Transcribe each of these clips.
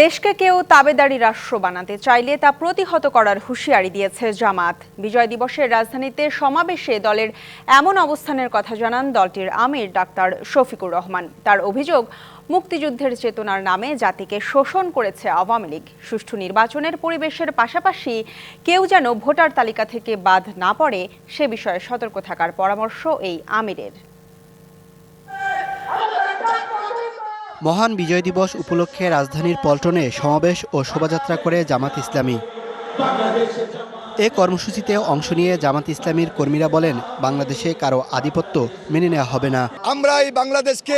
দেশকে কেউ তাবেদারি রাষ্ট্র বানাতে চাইলে তা প্রতিহত করার হুঁশিয়ারি দিয়েছে জামাত। বিজয় দিবসের রাজধানীতে সমাবেশে দলের এমন অবস্থানের কথা জানান দলটির আমির ডাক্তার শফিকুর রহমান। তার অভিযোগ, মুক্তিযুদ্ধের চেতনার নামে জাতিকে শোষণ করেছে আওয়ামী লীগ। সুষ্ঠু নির্বাচনের পরিবেশের পাশাপাশি কেউ যেন ভোটার তালিকা থেকে বাদ না পড়ে, সে বিষয়ে সতর্ক থাকার পরামর্শ এই আমিরের। মহান বিজয় দিবস উপলক্ষে রাজধানীর পল্টনে সমাবেশ ও শোভাযাত্রা করে জামাত ইসলামী। এ কর্মসূচিতে অংশ নিয়ে জামাত ইসলামীর কর্মীরা বলেন বাংলাদেশে কারও আধিপত্য মেনে নেওয়া হবে না। আমরা এই বাংলাদেশকে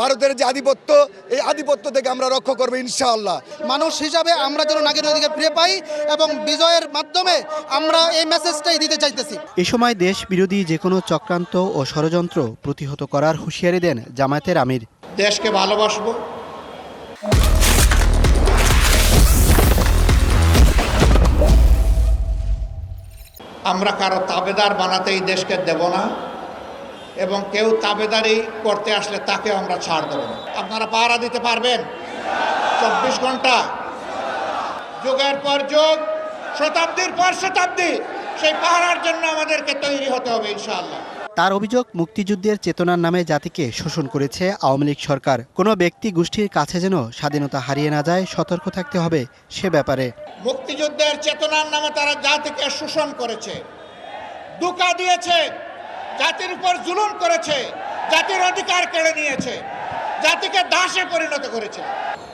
ভারতের যে আধিপত্য এই আধিপত্য থেকে আমরা রক্ষা করব ইনশাআল্লাহ। মানুষ হিসাবে আমরা যেন নাগরিক অধিকার ফিরে পাই এবং বিজয়ের মাধ্যমে আমরা এই মেসেজটাই দিতে চাইতেছি। এ সময় দেশ বিরোধী যে কোনো চক্রান্ত ও ষড়যন্ত্র প্রতিহত করার হুঁশিয়ারি দেন জামায়াতের আমির। দেশকে ভালোবাসবো। আমরা কারও তাবেদার বানাতে এই দেশকে দেব না এবং কেউ তাবেদারি করতে আসলে তাকে আমরা ছাড় দেব না। আপনারা পাহারা দিতে পারবেন? চব্বিশ ঘণ্টা। যুগের পর যুগ, শতাব্দীর পর শতাব্দী, সেই পাহারার জন্য আমাদেরকে তৈরি হতে হবে ইনশাআল্লাহ। তার অভিযোগ মুক্তিযুদ্ধের চেতনার নামে জাতিকে শোষণ করেছে আওয়ামী লীগ সরকার। কোনো ব্যক্তি গোষ্ঠীর কাছে যেন স্বাধীনতা হারিয়ে না যায়, সতর্ক থাকতে হবে সে ব্যাপারে। মুক্তিযুদ্ধের চেতনার নামে তারা জাতিকে শোষণ করেছে। দুকা দিয়েছে। জাতির উপর জুলুম করেছে। জাতির অধিকার কেড়ে নিয়েছে। জাতিকে দাসে পরিণত করেছে।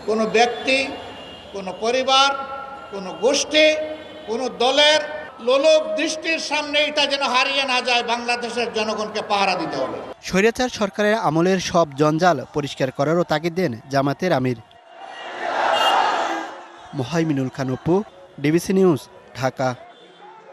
কোনো ব্যক্তি, কোনো পরিবার, কোনো গোষ্ঠী, কোনো দলের লোলক দৃষ্টির সামনে এটা যেন হারিয়ে না যায়, বাংলাদেশের জনগণকে পাহারা দিতে হবে। স্বৈরাচার সরকারের আমলের সব জঞ্জাল পরিষ্কার করারও তাগিদ দেন জামাতের আমির। Mohaiminul Khan Apu DBC news, Dhaka.